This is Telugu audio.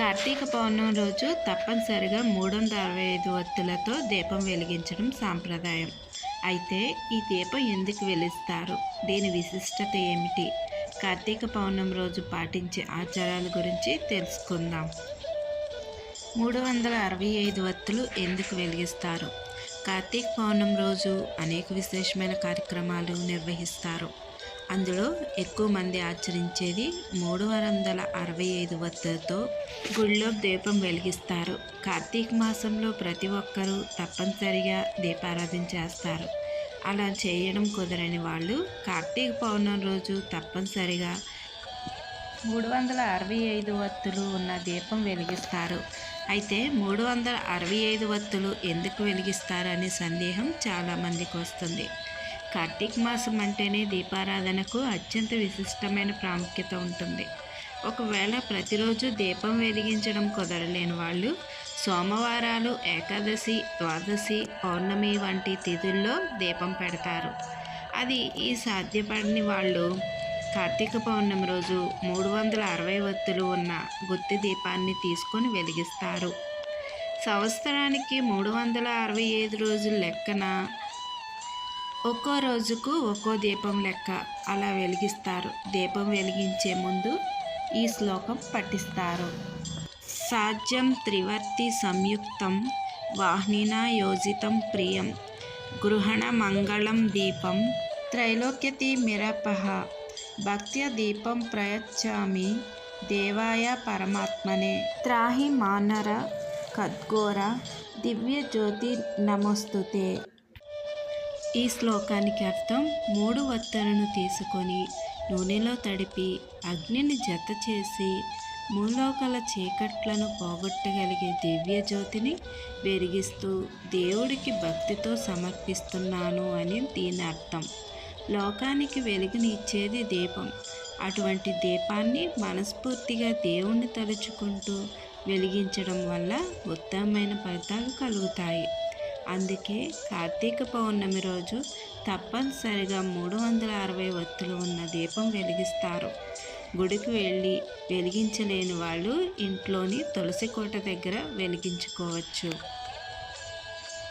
కార్తీక పౌర్ణమి రోజు తప్పనిసరిగా మూడు వందల అరవై ఐదు వత్తులతో దీపం వెలిగించడం సాంప్రదాయం. అయితే ఈ దీపం ఎందుకు వెలిస్తారు? దీని విశిష్టత ఏమిటి? కార్తీక పౌర్ణమి రోజు పాటించే ఆచారాల గురించి తెలుసుకుందాం. మూడు వందల అరవై ఐదు వత్తులు ఎందుకు వెలిగిస్తారు? కార్తీక పౌర్ణమి రోజు అనేక విశేషమైన కార్యక్రమాలు నిర్వహిస్తారు. అందులో ఎక్కువ మంది ఆచరించేది మూడు వందల అరవై ఐదు వత్తులతో గుళ్ళో దీపం వెలిగిస్తారు. కార్తీక మాసంలో ప్రతి ఒక్కరూ తప్పనిసరిగా దీపారాధన చేస్తారు. అలా చేయడం కుదరని వాళ్ళు కార్తీక పౌర్ణమి రోజు తప్పనిసరిగా మూడు వందల అరవై ఐదు వత్తులు ఉన్న దీపం వెలిగిస్తారు. అయితే మూడు వందల అరవై ఐదు వత్తులు ఎందుకు వెలిగిస్తారు అనే సందేహం చాలామందికి వస్తుంది. కార్తీక మాసం అంటేనే దీపారాధనకు అత్యంత విశిష్టమైన ప్రాముఖ్యత ఉంటుంది. ఒకవేళ ప్రతిరోజు దీపం వెలిగించడం కుదరలేని వాళ్ళు సోమవారాలు ఏకాదశి ద్వాదశి పౌర్ణమి వంటి తిథుల్లో దీపం పెడతారు. అది ఈ సాధ్యపడని వాళ్ళు కార్తీక పౌర్ణమి రోజు మూడు వందల అరవై వత్తులు ఉన్న గుత్తి దీపాన్ని తీసుకొని వెలిగిస్తారు. సంవత్సరానికి మూడు వందల అరవై ఐదు రోజుల లెక్కన ఒక్కో రోజుకు ఒక్కో దీపం లెక్క అలా వెలిగిస్తారు. దీపం వెలిగించే ముందు ఈ శ్లోకం పఠిస్తారు. సాధ్యం త్రివర్తి సంయుక్తం వాహ్నినా యోజితం ప్రియం గృహణ మంగళం దీపం త్రైలోక్యతి మిరపహ భక్త్య దీపం ప్రయచ్చామి దేవాయ పరమాత్మనే. త్రాహి మానర ఖద్గోర దివ్య జ్యోతి నమోస్తుతే ఈ శ్లోకానికి అర్థం మూడు వత్తలను తీసుకొని నూనెలో తడిపి అగ్నిని జత చేసి మూలోకల చీకట్లను పోగొట్టగలిగే దివ్య జ్యోతిని వెలిగిస్తూ దేవుడికి భక్తితో సమర్పిస్తున్నాను అని దీని అర్థం. లోకానికి వెలుగుని ఇచ్చేది దీపం. అటువంటి దీపాన్ని మనస్ఫూర్తిగా దేవుణ్ణి తలుచుకుంటూ వెలిగించడం వల్ల ఉత్తమమైన ఫలితాలు కలుగుతాయి. అందుకే కార్తీక పౌర్ణమి రోజు తప్పనిసరిగా మూడు వందల అరవై ఒత్తులు ఉన్న దీపం వెలిగిస్తారు. గుడికి వెళ్ళి వెలిగించలేని వాళ్ళు ఇంట్లోని తులసి కోట దగ్గర వెలిగించుకోవచ్చు.